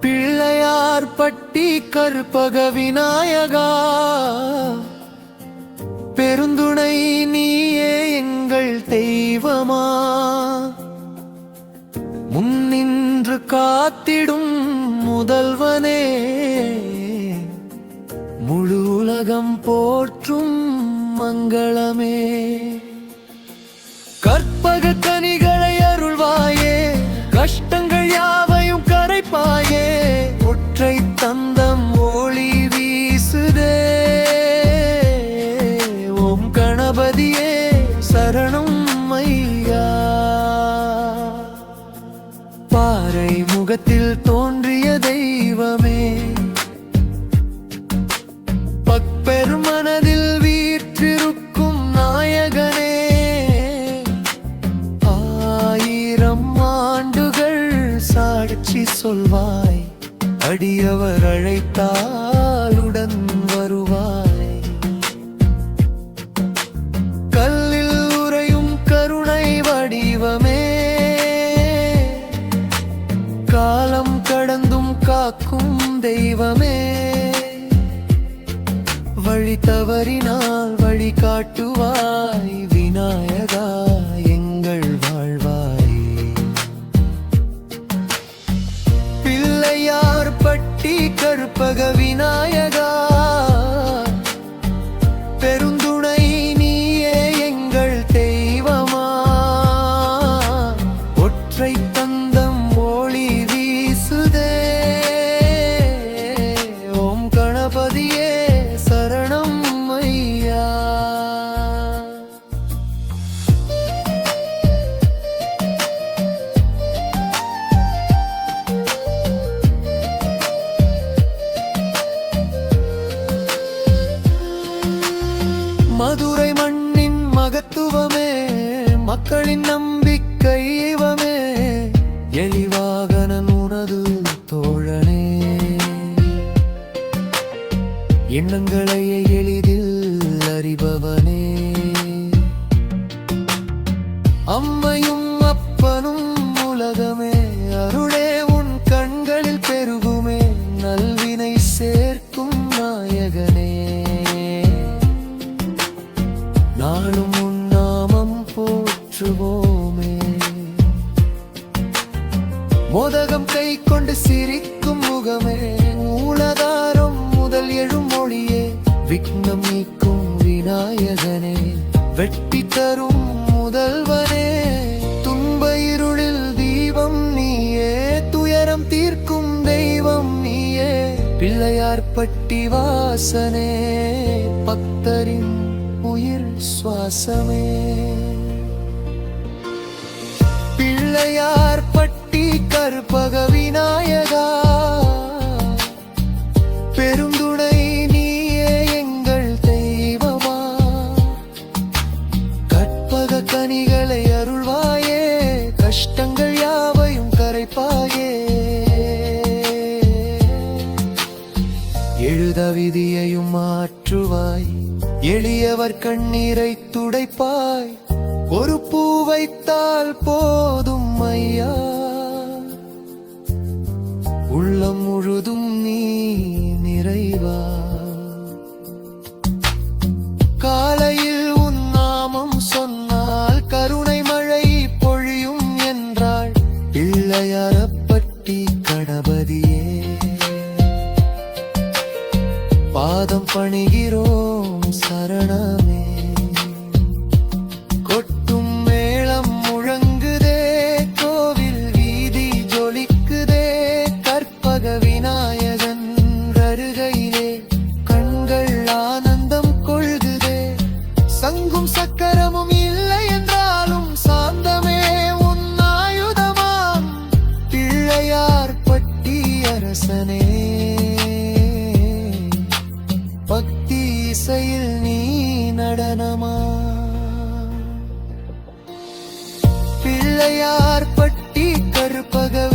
பிள்ளையார் பட்டி கற்பக விநாயகா. பெருந்துணை நீயே எங்கள் தெய்வமா. முன்னின்று காத்திடும் முதல்வனே. முழு உலகம் போற்றும் மங்களமே. கற்பக கனிகளை அருள்வாயே. கஷ்டங்கள் பாறை முகத்தில் தோன்றிய தெய்வமே. பக்பெருமனதில் வீற்றிருக்கும் நாயகனே. ஆயிரம் ஆண்டுகள் சாட்சி சொல்வாய். அடியவர் அழைத்தார். தெய்வமே. வழி தவறினால் வழி காட்டுவார் நம்பிக்கை இவமே. எளிவாகனன் உனது தோழனே. எண்ணங்களை எளிதில் அறிபவனே. அம்மையும் அப்பனும் உலகமே. அருளே உன் கண்களில் பெருகுமே. நல்வினை சேர்க்கும் மோதகம் கை கொண்டு சிரிக்கும் முகமே. மூலதாரம் முதல் எழும் மொழியே. விக்னம் நீக்கும் விநாயகனே. வெட்டி தரும் முதல்வனே. துன்ப இருளில் தீபம் நீயே. துயரம் தீர்க்கும் தெய்வம் நீயே. பிள்ளையார் பட்டி வாசனே பக்தரின் உயிர் சுவாசமே. பிள்ளையார் கற்பக விநாயகா பெருந்துணை நீயே எங்கள் தெய்வமா. கற்பக கனிகளை அருள்வாயே கஷ்டங்கள் யாவையும் கரைப்பாயே. எழுத விதியையும் மாற்றுவாய் எளியவர் கண்ணீரை துடைப்பாய். ஒரு பூ வைத்தால் போதும் ஐயா. உள்ளம் முழுதும் நீ நிறைவா? காலையில் உன் நாமம் சொன்னால் கருணை மழை பொழியும் என்றாள். பிள்ளையாரப்பட்டி கணபதியே. பாதம் பணிகிறோம் சரணம் எங்கும் சக்கரமும் இல்லை என்றாலும் சாந்தமே உன் ஆயுதமாம். பிள்ளையார் பட்டி அரசனே பக்தி இசையில் நீ நடனமா? பிள்ளையார் பட்டி கருப்பகவே